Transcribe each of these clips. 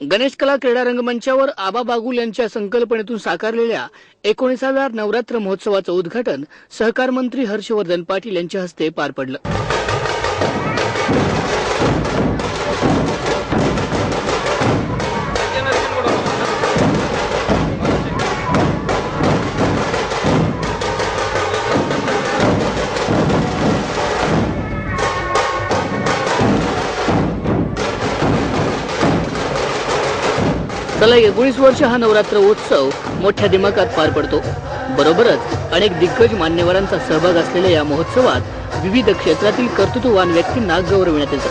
गणेश कला क्रीडा रंगमंचावर आबा बागुल यांच्या संकल्पनेतून साकारलेल्या एकोणीसाव्या नवरात्र महोत्सवाचं उद्घाटन सहकार मंत्री हर्षवर्धन पाटील यांच्या हस्ते पार पडलं. चला एकोणीस वर्ष हा नवरात्र उत्सव मोठ्या दिमाखात पार पडतो. बरोबरच अनेक दिग्गज मान्यवरांचा सहभाग असलेल्या या महोत्सवात विविध क्षेत्रातील कर्तृत्ववान व्यक्तींना गौरविण्यात येतं.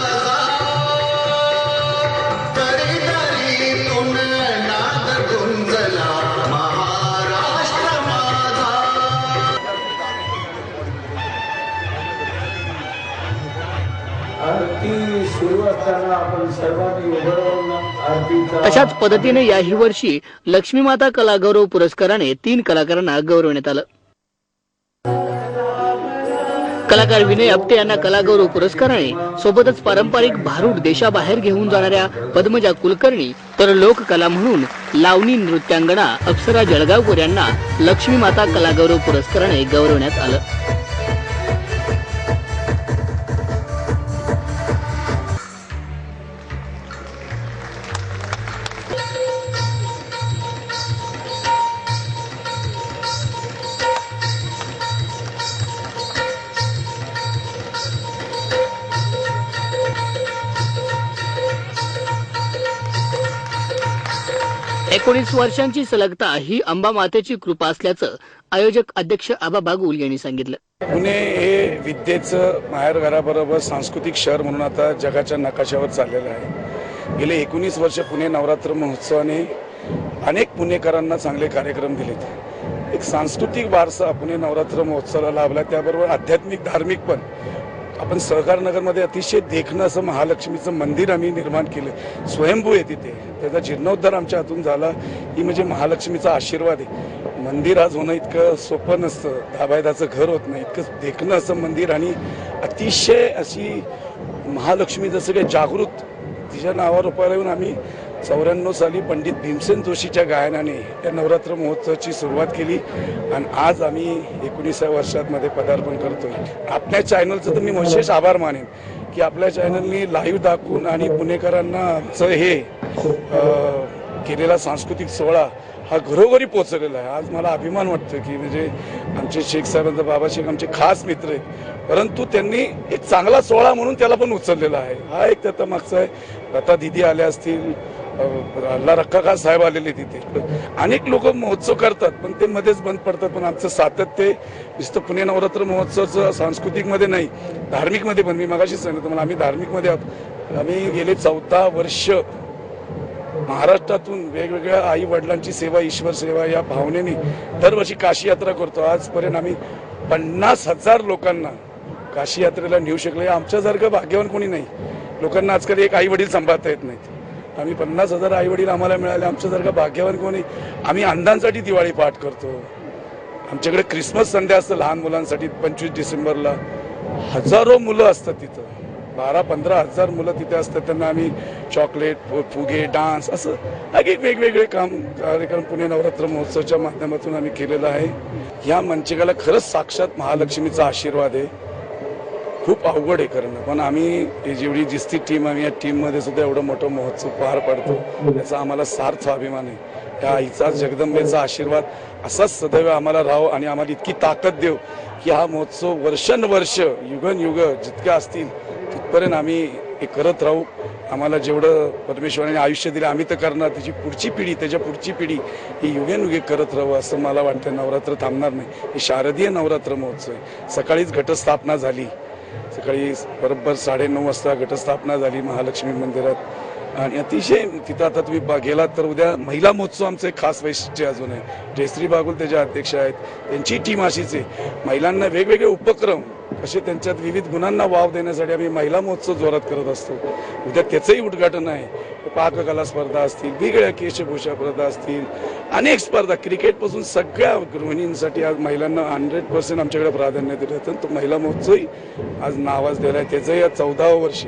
आरती सुरू असताना आपण सर्वांनी उभं राहून आरतीचा अशाच पद्धतीने याही वर्षी लक्ष्मी माता कला गौरव पुरस्काराने तीन कलाकारांना गौरवण्यात आलं. कलाकार विनय आपटे यांना कलागौरव पुरस्काराने सोबतच पारंपरिक भारूड देशाबाहेर घेऊन जाणाऱ्या पद्मजा कुलकर्णी तर लोककला म्हणून लावणी नृत्यांगणा अप्सरा जळगावकर यांना लक्ष्मी माता कलागौरव पुरस्काराने गौरवण्यात आलं. एकोणीस वर्षांची सलगता ही अंबा मातेची कृपा असल्याचं आयोजक अध्यक्ष आबा बागुल यांनी सांगितलं. पुणे हे विद्येचं माहेरघराबरोबर सांस्कृतिक शहर म्हणून आता जगाच्या नकाशावर चाललेलं आहे. गेले एकोणीस वर्ष पुणे नवरात्र महोत्सवाने अनेक पुणेकरांना चांगले कार्यक्रम दिलेत. एक सांस्कृतिक वारसा पुणे नवरात्र महोत्सवाला लाभला त्याबरोबर आध्यात्मिक धार्मिक पण. आपण सहकार नगरमध्ये अतिशय देखणं असं महालक्ष्मीचं मंदिर आम्ही निर्माण केलं. स्वयंभू आहे तिथे. त्याचा जीर्णोद्धार आमच्या हातून झाला. ही म्हणजे महालक्ष्मीचा आशीर्वाद आहे. मंदिर आज होणं इतकं सोपं नसतं. दाबायदाचं घर होत नाही. इतकं देखणं असं मंदिर आणि अतिशय अशी महालक्ष्मी जसं काही जागृत तिच्या नावावर उपाय येऊन आम्ही चौऱ्याण्णव साली पंडित भीमसेन जोशीच्या गायनाने या नवरात्र महोत्सवाची सुरुवात केली आणि आज आम्ही एकोणीसाव्या वर्षात मध्ये पदार्पण करतोय. आपल्या चॅनलचं तर मी विशेष आभार मानेन की आपल्या चॅनलनी लाईव्ह दाखवून आणि पुणेकरांना आमचं हे केलेला सांस्कृतिक सोहळा हा घरोघरी पोहोचलेला आहे. आज मला अभिमान वाटतो की म्हणजे आमचे शेख साहेबांचा बाबा शेख आमचे खास मित्र आहेत. परंतु त्यांनी एक चांगला सोहळा म्हणून त्याला पण उचललेला आहे. हा एक त्याचा मागचा आहे. लता दिदी आल्या असतील अ, अल्ला साहेब आलेले तिथे. अनेक लोक महोत्सव करतात पण ते मध्येच बंद पडतात. पण आमचं सातत्य नुसतं पुणे नवरात्र महोत्सवचं सांस्कृतिकमध्ये नाही धार्मिकमध्ये पण. मी मगाशी सांगितलं तुम्हाला आम्ही धार्मिकमध्ये आहोत. आम्ही गेले चौदा वर्ष महाराष्ट्रातून वेगवेगळ्या आई वडिलांची सेवा ईश्वर सेवा या भावनेने दरवर्षी काशी यात्रा करतो. आजपर्यंत आम्ही पन्नास हजार लोकांना काशी यात्रेला नेऊ शकले. आमच्यासारखं भाग्यवान कोणी नाही. लोकांना आजकाल एक आई वडील सांभाळता येत नाहीत. आम्ही पन्नास हजार आईवडील आम्हाला मिळाले. आमच्यासारखं भाग्यवान कोणी? आम्ही अंधांसाठी दिवाळी पाठ करतो. आमच्याकडे क्रिसमस संडे असतं लहान मुलांसाठी पंचवीस डिसेंबरला. हजारो मुलं असतात तिथं. बारा पंधरा हजार मुलं तिथे असतात. त्यांना आम्ही चॉकलेट फु- फुगे डान्स असं एक वेगवेगळे काम कार्यक्रम पुणे नवरात्र महोत्सवच्या माध्यमातून आम्ही केलेलं आहे. या मंचिकाला खरंच साक्षात महालक्ष्मीचा आशीर्वाद आहे. खूप अवघड आहे करणं. पण आम्ही जेवढी जिस्ती टीम आम्ही या टीममध्ये सुद्धा एवढं मोठं महोत्सव पार पाडतो. याचा आम्हाला सार्थ अभिमान आहे. या आईचा जगदंबेचा आशीर्वाद असाच सदैव आम्हाला राहो आणि आम्हाला इतकी ताकद देव की हा महोत्सव वर्षानुवर्ष युगनयुग जितक्या असतील तिथपर्यंत आम्ही हे करत राहू. आम्हाला जेवढं परमेश्वराने आयुष्य दिलं आम्ही तर करणार. त्याची पुढची पिढी त्याच्या पुढची पिढी ही युगेनुगे करत राहू असं मला वाटतं. नवरात्र थांबणार नाही. हे शारदीय नवरात्र महोत्सव आहे. सकाळीच घटस्थापना झाली. सकाळी बरोबर साडेनऊ वाजता घटस्थापना झाली महालक्ष्मी मंदिरात. आणि अतिशय तिथं आता तुम्ही बा- गेलात तर उद्या महिला महोत्सव आमचं एक खास वैशिष्ट्य अजून आहे. जयश्री बागुल त्याच्या अध्यक्ष आहेत. त्यांची टीम अशीच आहे. महिलांना वेगवेगळे उपक्रम असे त्यांच्यात विविध गुणांना वाव देण्यासाठी आम्ही महिला महोत्सव जोरात करत असतो. उद्या त्याचंही उद्घाटन आहे. पाककला स्पर्धा असतील वेगळ्या केशभूषा स्पर्धा असतील अनेक स्पर्धा क्रिकेटपासून सगळ्या गृहिणींसाठी आज महिलांना हंड्रेड पर्सेंट आमच्याकडे प्राधान्य दिलं जातं. तो महिला महोत्सवही आज नावाज दिला आहे. त्याचंही आज चौदावं वर्ष